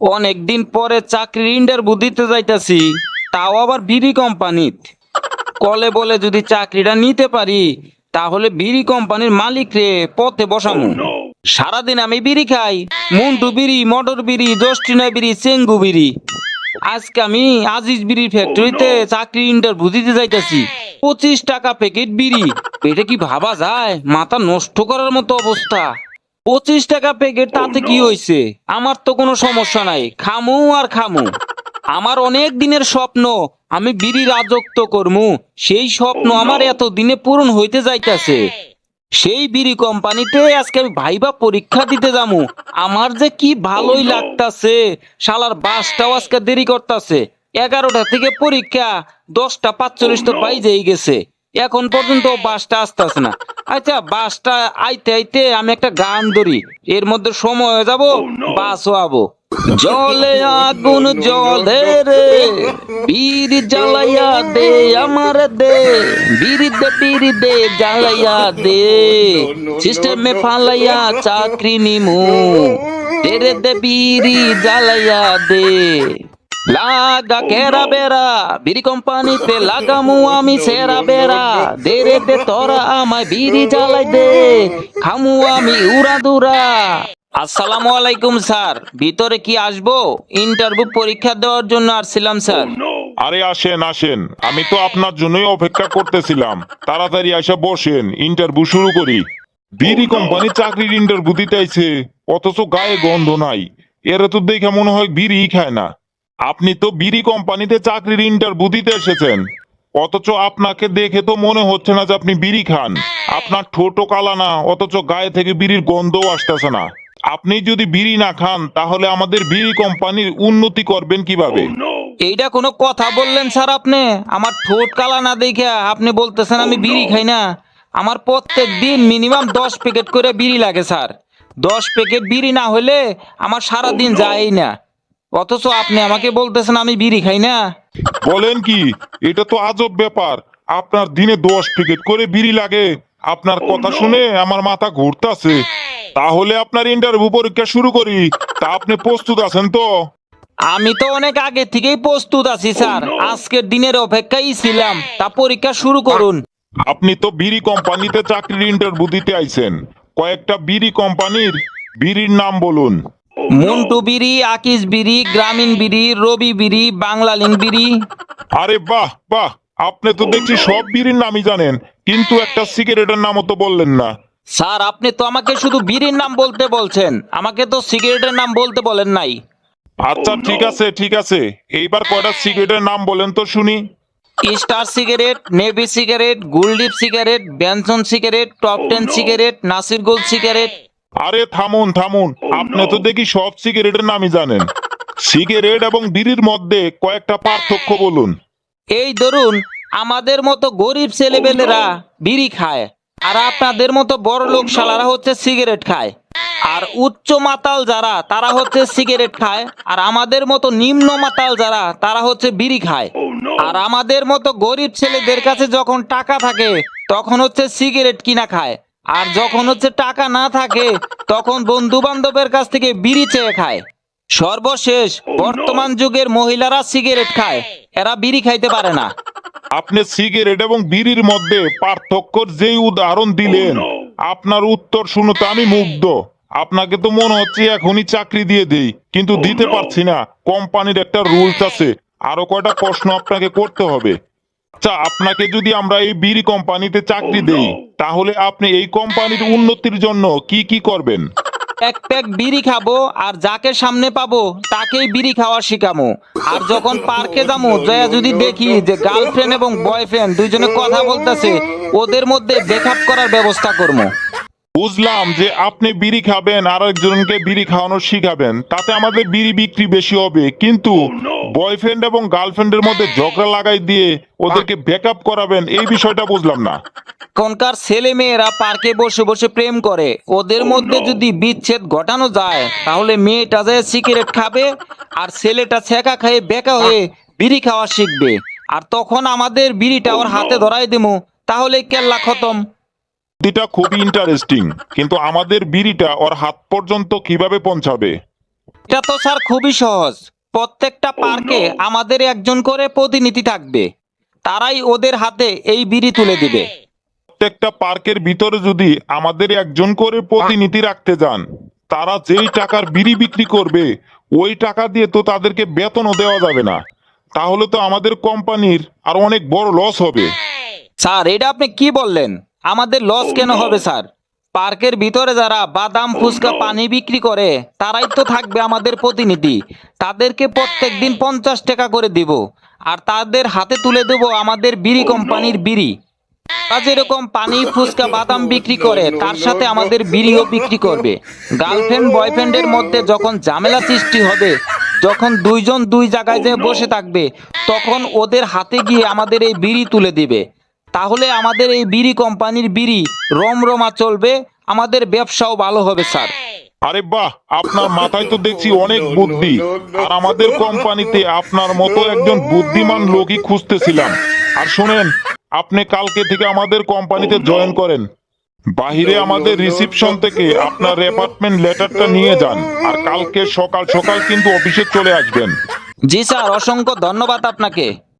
অনেক দিন পরে চাকরির ইন্টারভিউ দিতে যাইতাছি তাও আবার বিড়ি কোম্পানিত। কলে বলে যদি চাকরিটা নিতে পারি তাহলে বিড়ি কোম্পানির মালিক রে পথে বসামু। সারাদিন আমি বিড়ি খাই মুন্টু বিড়ি মটর বিড়ি জস্টিনা বিড়ি চেঙ্গু বিড়ি। আজকে আমি আজিজ বিড়ির ফ্যাক্টরিতে চাকরি ইন্টারভিউ দিতে যাইতাছি। পঁচিশ টাকা প্যাকেট বিড়ি। এটা কি ভাবা যায়? মাথা নষ্ট করার মতো অবস্থা। পঁচিশ টাকা প্যাকেট তাতে কি হয়েছে আমার তো কোনো সমস্যা নাই। খামু আর খামু। আমার অনেক দিনের স্বপ্ন, আমি বিড়ি রাজত্ব করমু। সেই স্বপ্ন আমার এত দিনে পূরণ হইতে যাইতেছে। সেই বিড়ি কোম্পানিতে আজকে আমি ভাইবা পরীক্ষা দিতে যামু। আমার যে কি ভালোই লাগতাছে, শালার বাসটাও আজকে দেরি করতাছে। এগারোটা থেকে পরীক্ষা, দশটা পাঁচচল্লিশ তো বাইজেই গেছে। এখন পর্যন্ত বাসটা আসতেছে না আচ্ছা বাসটা আইতে আইতে আমি একটা গান ধরি এর মধ্যে সময় হয়ে যাব বাসও আবো জলে আগুন জলে রে বিড়ি জ্বালাইয়া দে আমার দে বিড়ি দে বিড়ি দে জ্বালাইয়া দে সিস্টেমে ফালাইয়া চাকরি নিমু তেরে দে বিড়ি জ্বালাইয়া দে লাগা কেরা বেরা বিড়ি কোম্পানিতে লাগামু আমি সেরা বেরা। দে রে দে তোরা আমায় বিড়ি জ্বালাই দে খামু আমি উড়া দুরা। আসসালামু আলাইকুম স্যার। ভিতরে কি আসব? ইন্টারভিউ পরীক্ষা দেওয়ার জন্য আসছিলাম স্যার। আরে আসেন আসেন। আমি তো আপনার জন্যই অপেক্ষা করতেছিলাম। তাড়াতাড়ি এসে বসেন ইন্টারভিউ শুরু করি। বিড়ি কোম্পানি চাকরির ইন্টারভিউ দিতে আইছে অথচ গায়ে গন্ধ নাই। এরা তো দেখে মনে হয় বিড়ি খায় না। আপনি তো বিড়ি কোম্পানিতে চাকরির ইন্টারভিউ দিতে এসেছেন। অথচ আপনাকে দেখে তো মনে হচ্ছে না যে আপনি বিড়ি খান। আপনার ঠোঁটো কালা না অথচ গায়ে থেকে বিড়ির গন্ধও আসতেছে না। আপনি যদি বিড়ি না খান তাহলে আমাদের বিড়ি কোম্পানির উন্নতি করবেন কীভাবে? এইটা কোনো কথা বললেন স্যার আপনি? আমার ঠোঁট কালা না দেখে আপনি বলতেছেন আমি বিড়ি খাই না। আমার প্রত্যেক দিন মিনিমাম দশ প্যাকেট করে বিড়ি লাগে স্যার। দশ প্যাকেট বিড়ি না হলে আমার সারা দিন যায় না। অথচ আপনি আমাকে বলতেছেন আমি বিড়ি খাই না। বলেন কি এটা তো আজব ব্যাপার। আপনার দিনে দশ প্যাকেট করে বিড়ি লাগে। আপনার কথা শুনে আমার মাথা ঘুরতাছে। তাহলে আপনার ইন্টারভিউ পরীক্ষা শুরু করি। তা আপনি প্রস্তুত আছেন তো? আমি তো অনেক আগে থেকেই প্রস্তুত আছি স্যার। আজকের দিনের অপেক্ষায় ছিলাম। তা পরীক্ষা শুরু করুন। আপনি তো বিড়ি কোম্পানিতে চাকরির ইন্টারভিউ দিতে আইছেন। কয়েকটা বিড়ি কোম্পানির বিড়ির নাম বলুন। মন্টু বিড়ি আকিস বিড়ি গ্রামীণ বিড়ি রবি বিড়ি বাংলালিং বিড়ি। আরে বাহ বাহ আপনি তো দেখছি সব বিড়ির নামই জানেন কিন্তু একটা সিগারেটের নামও তো বললেন না। স্যার আপনি তো আমাকে শুধু বিড়ির নাম বলতে বলছেন আমাকে তো সিগারেটের নাম বলতে বলেন নাই। আচ্ছা ঠিক আছে ঠিক আছে এইবার কয়টা সিগারেটের নাম বলেন তো শুনি। Star cigarette navy cigarette গুলডিপ cigarette Benson cigarette top ten cigarette Nasir gold cigarette. আরে থামুন থামুন। আপনি তো দেখি সব সিগারেটের নামই জানেন। সিগারেট এবং বিড়ির মধ্যে কয়েকটা পার্থক্য বলুন। এই ধরুন আমাদের মতো গরিব ছেলেবেলেরা বিড়ি খায় আর আপনাদের মতো বড় লোক শালারা হচ্ছে সিগারেট খায়। আর উচ্চ মাতাল যারা তারা হচ্ছে সিগারেট খায় আর আমাদের মতো নিম্ন মাতাল যারা তারা হচ্ছে বিড়ি খায়। আর আমাদের মতো গরিব ছেলেদের কাছে যখন টাকা থাকে তখন হচ্ছে সিগারেট কিনা খায়। আর যখন হচ্ছে টাকা না থাকে তখন বন্ধু বান্ধবের কাছ থেকে বিড়ি চেয়ে খায়। সর্বশেষ বর্তমান যুগের মহিলারা সিগারেট খায়। এরা বিড়ি খাইতে পারে না। আপনি সিগারেট এবং বিড়ির মধ্যে পার্থক্যর যেই উদাহরণ দিলেন আপনার উত্তর শুনতে আমি মুগ্ধ। আপনাকে তো মনে হচ্ছে এখনই চাকরি দিয়ে দেই কিন্তু দিতে পারছি না। কোম্পানির একটা রুলস আছে। আরও কয়টা প্রশ্ন আপনাকে করতে হবে। আচ্ছা আপনাকে যদি আমরা এই বিড়ি কোম্পানিতে চাকরি দেই তাহলে আপনি এই কোম্পানির উন্নতির জন্য কি কি করবেন? এক প্যাক বিড়ি খাব আর যাকে সামনে পাবো তাকেই বিড়ি খাওয়া শিখামো। আর যখন পার্কে যাব জয়া যদি দেখি যে গার্লফ্রেন্ড এবং বয়ফ্রেন্ড দুইজনে কথা বলতেছে ওদের মধ্যে ব্রেকআপ করার ব্যবস্থা করব বুঝলাম যে আপনি বিড়ি খাবেন আর একজনকে বিড়ি খাওয়ানো শিখাবেন। তাতে আমাদের বিড়ি বিক্রি বেশি হবে। কিন্তু বয়ফ্রেন্ড এবং গার্লফ্রেন্ডের মধ্যে ঝগড়া লাগাই দিয়ে ওদেরকে ব্যাকআপ করাবেন এই বিষয়টা বুঝলাম না। এখনকার ছেলে মেয়েরা পার্কে বসে বসে প্রেম করে। ওদের মধ্যে যদি বিচ্ছেদ ঘটানো যায় তাহলে মেয়েটা যায় সিগারেট খাবে আর ছেলেটা ছেঁকা খেয়ে বেকা হয়ে বিড়ি খাওয়া শিখবে। আর তখন আমাদের বিড়িটা ওর হাতে ধরাই দেবো তাহলে কেল্লা খতম। এটা খুবই ইন্টারেস্টিং কিন্তু আমাদের বিড়িটা ওর হাত পর্যন্ত কীভাবে পৌঁছাবে? এটা তো স্যার খুবই সহজ। প্রত্যেকটা পার্কে আমাদের একজন করে প্রতিনিধি থাকবে। তারাই ওদের হাতে এই বিড়ি তুলে দিবে। প্রত্যেকটা পার্কের ভিতরে যদি আমাদের একজন করে প্রতিনিধি রাখতে যান তারা যেই টাকার বিড়ি বিক্রি করবে ওই টাকা দিয়ে তো তাদেরকে বেতনও দেওয়া যাবে না। তাহলে তো আমাদের কোম্পানির আর অনেক বড় লস হবে। স্যার এটা আপনি কি বললেন? আমাদের লস কেন হবে স্যার? পার্কের ভিতরে যারা বাদাম ফুচকা পানি বিক্রি করে তারাই তো থাকবে আমাদের প্রতিনিধি। তাদেরকে প্রত্যেক দিন পঞ্চাশ টাকা করে দিব। আর তাদের হাতে তুলে দেব আমাদের বিড়ি কোম্পানির বিড়ি। তারা যেরকম পানি ফুচকা বাদাম বিক্রি করে তার সাথে আমাদের বিড়িও বিক্রি করবে। গার্লফ্রেন্ড বয়ফ্রেন্ডের মধ্যে যখন ঝামেলা সৃষ্টি হবে যখন দুইজন দুই জায়গায় যেয়ে বসে থাকবে তখন ওদের হাতে গিয়ে আমাদের এই বিড়ি তুলে দিবে। তাহলে আমাদের এই বিড়ি কোম্পানির বিড়ি রমরমা চলবে আমাদের ব্যবসাও ভালো হবে স্যার। আরে বাহ আপনার মাথায় তো দেখছি অনেক বুদ্ধি। আর আমাদের কোম্পানিতে আপনার মতো একজন বুদ্ধিমান লোকই খুঁজতেছিলাম। আর শোনেন আপনি কালকে থেকে আমাদের কোম্পানিতে জয়েন করেন। বাহিরে আমাদের রিসিপশন থেকে আপনার অ্যাপার্টমেন্ট লেটারটা নিয়ে যান। আর কালকে সকাল সকাল কিন্তু অফিসে চলে আসবেন। জি স্যার অসংখ্য ধন্যবাদ আপনাকে।